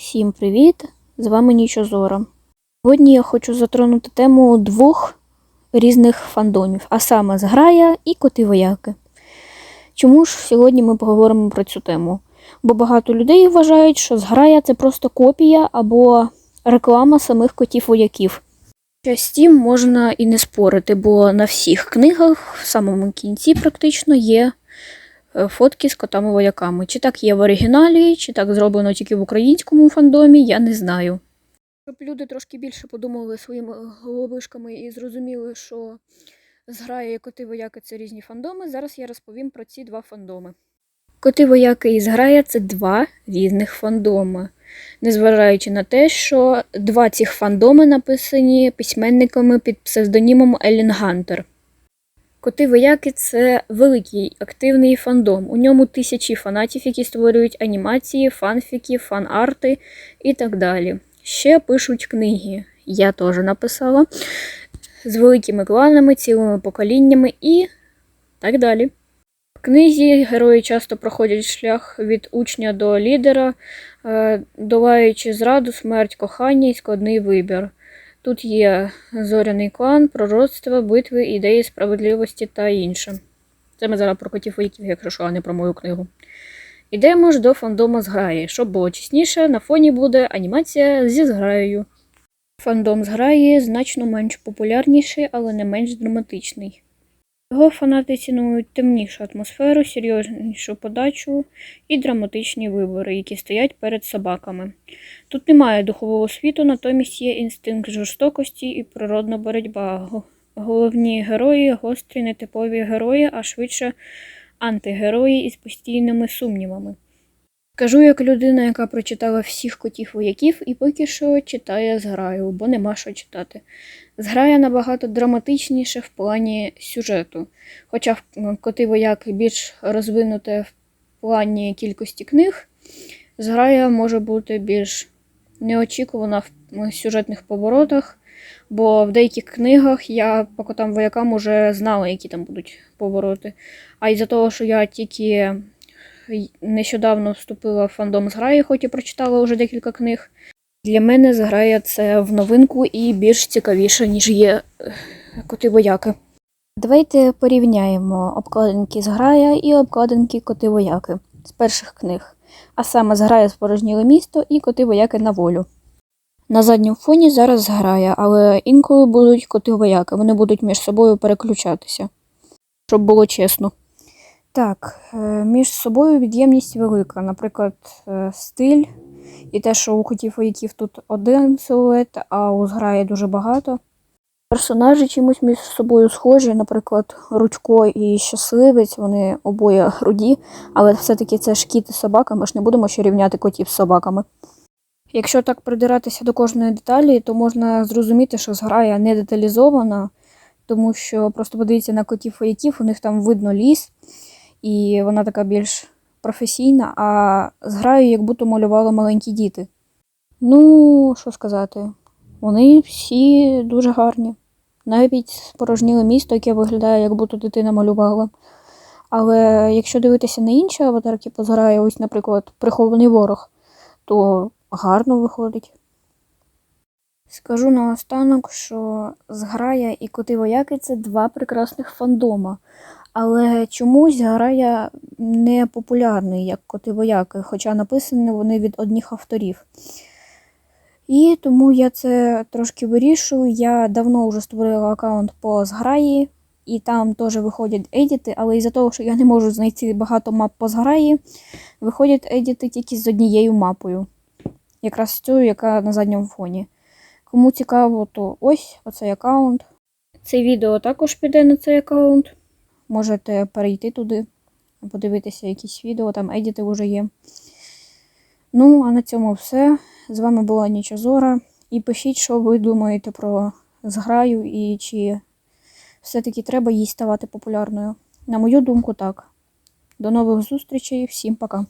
Всім привіт! З вами Нічозора. Сьогодні я хочу затронути тему двох різних фандомів, а саме зграя і коти вояки. Чому ж сьогодні ми поговоримо про цю тему? Бо багато людей вважають, що зграя це просто копія або реклама самих котів вояків. З тим можна і не спорити, бо на всіх книгах в самому кінці практично є фотки з котами-вояками. Чи так є в оригіналі, чи так зроблено тільки в українському фандомі, я не знаю. Щоб люди трошки більше подумали своїми головишками і зрозуміли, що зграя і коти вояки це різні фандоми, зараз я розповім про ці два фандоми. Коти вояки і зграя це два різних фандоми. Незважаючи на те, що два цих фандоми написані письменниками під псевдонімом Еллін Гантер. Коти вояки це великий активний фандом. У ньому тисячі фанатів, які створюють анімації, фанфіки, фан-арти і так далі. Ще пишуть книги. Я теж написала з великими кланами, цілими поколіннями і так далі. В книзі герої часто проходять шлях від учня до лідера, е, долаючи зраду, смерть, кохання і складний вибір. Тут є зоряний клан, пророцтво, битви, ідеї справедливості та інше. Це ми зараз про котів вояків, якщо що, а не про мою книгу. Ідемо ж до фандома зграї. Щоб було чесніше, на фоні буде анімація зі зграєю. Фандом зграї значно менш популярніший, але не менш драматичний. Його фанати цінують темнішу атмосферу, серйознішу подачу і драматичні вибори, які стоять перед собаками. Тут немає духового світу, натомість є інстинкт жорстокості і природна боротьба. Головні герої гострі, нетипові герої, а швидше антигерої із постійними сумнівами. Кажу як людина, яка прочитала всіх котів вояків і поки що читає зграю, бо нема що читати. Зграя набагато драматичніше в плані сюжету. Хоча коти вояки більш розвинуте в плані кількості книг, зграя може бути більш неочікувана в сюжетних поворотах, бо в деяких книгах я по котам воякам уже знала, які там будуть повороти. А із-за того, що я тільки нещодавно вступила в фандом зграї, хоч і прочитала вже декілька книг. Для мене зграя це в новинку і більш цікавіше, ніж є е, коти вояки. Давайте порівняємо обкладинки зграя і обкладинки коти вояки з перших книг, а саме зграя спорожніле місто і коти вояки на волю. На задньому фоні зараз зграя, але інколи будуть коти вояки, вони будуть між собою переключатися, щоб було чесно. Так, е, між собою від'ємність велика. Наприклад, е, стиль і те, що у котів вояків тут один силует, а у зграї дуже багато. Персонажі чимось між собою схожі, наприклад, Ручко і Щасливець, вони обоє груді, але все-таки це ж кіт і собака, ми ж не будемо ще рівняти котів з собаками. Якщо так придиратися до кожної деталі, то можна зрозуміти, що зграя не деталізована, тому що просто подивіться на котів вояків, у них там видно ліс, і вона така більш професійна, а зграю як будто малювали маленькі діти. Ну, що сказати, вони всі дуже гарні. Навіть спорожніле місто, яке виглядає, як будто дитина малювала. Але якщо дивитися на інші аватарки по зграї, ось, наприклад, прихований ворог, то гарно виходить. Скажу наостанок, що зграя і коти вояки це два прекрасних фандома. Але чомусь зграя не популярний, як коти вояки, хоча написані вони від одних авторів. І тому я це трошки вирішую. Я давно вже створила аккаунт по зграї, і там теж виходять едіти, але із-за того, що я не можу знайти багато мап по зграї, виходять едіти тільки з однією мапою. Якраз з цією, яка на задньому фоні. Кому цікаво, то ось оцей аккаунт. Це відео також піде на цей аккаунт. Можете перейти туди, подивитися якісь відео, там едіти вже є. Ну, а на цьому все. З вами була Ніча Зора. І пишіть, що ви думаєте про зграю і чи все-таки треба їй ставати популярною. На мою думку, так. До нових зустрічей, всім пока.